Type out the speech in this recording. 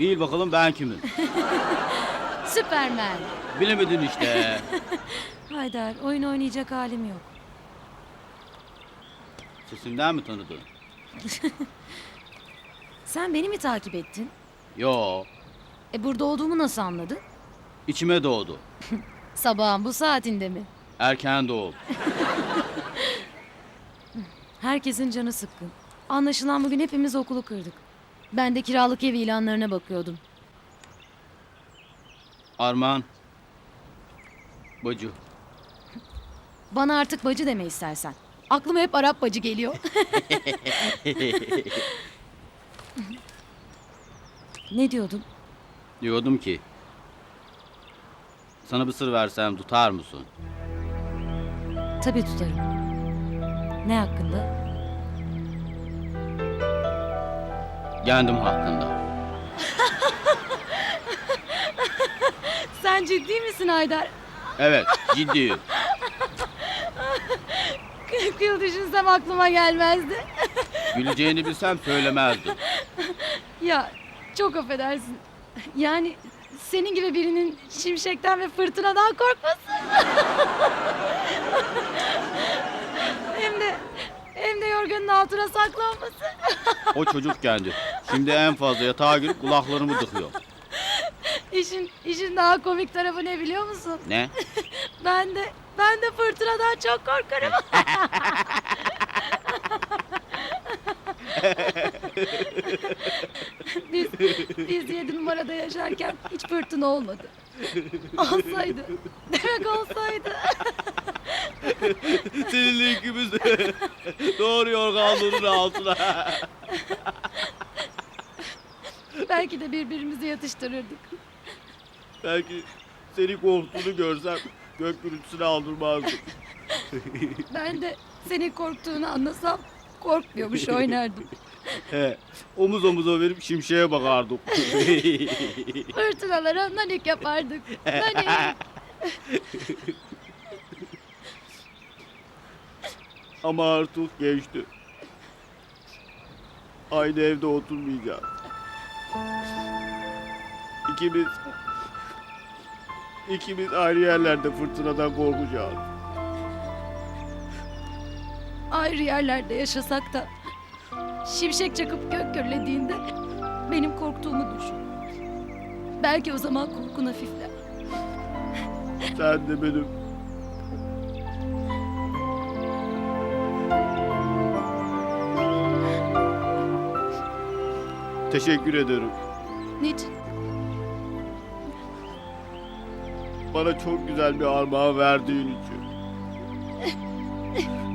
Bil bakalım ben kimim? Süpermen. Bilemedin işte. Haydar oyun oynayacak halim yok. Sesimden mi tanıdın? Sen beni mi takip ettin? Yo. E burada olduğumu nasıl anladın? içime doğdu. Sabahın bu saatinde mi? Erken doğum. Herkesin canı sıkkın. Anlaşılan bugün hepimiz okulu kırdık. Ben de kiralık ev ilanlarına bakıyordum. Arman. Bacı. Bana artık bacı deme istersen. Aklıma hep Arap bacı geliyor. ne diyordun? Diyordum ki. Sana bir sır versem tutar mısın? Tabii tutarım. Ne hakkında? Kendim hakkında. Sen ciddi misin Haydar? Evet ciddiyim. 40 yıl düşünsem aklıma gelmezdi. Güleceğini bilsem söylemezdim. Ya çok affedersin. Yani senin gibi birinin şimşekten ve fırtınadan korkması. hem de hem de yorganın altına saklanması. O çocukkenci. Şimdi en fazla yatağa girip kulaklarımı tıkıyor. İşin işin daha komik tarafı ne biliyor musun? Ne? Ben de ben de fırtınadan çok korkarım. biz biz yedi numarada yaşarken hiç fırtına olmadı. Olsaydı. Demek olsaydı. Seninle ikimiz doğru yorganlığının altına. Belki de birbirimizi yatıştırırdık. Belki seni korktuğunu görsem gök gürültüsüne aldırmazdım. Ben de senin korktuğunu anlasam korkmuyormuş oynardım. He, omuz omuza verip şimşeğe bakardık. Fırtınalara nanik yapardık. Nanik. Ama artık geçti. Aynı evde oturmayacağız. İkimiz... ikimiz ayrı yerlerde fırtınadan korkacağız. ayrı yerlerde yaşasak da şimşek çakıp gök gürlediğinde benim korktuğumu düşün. Belki o zaman korkun hafifler. Sen de benim. Teşekkür ederim. Niçin? Bana çok güzel bir armağan verdiğin için.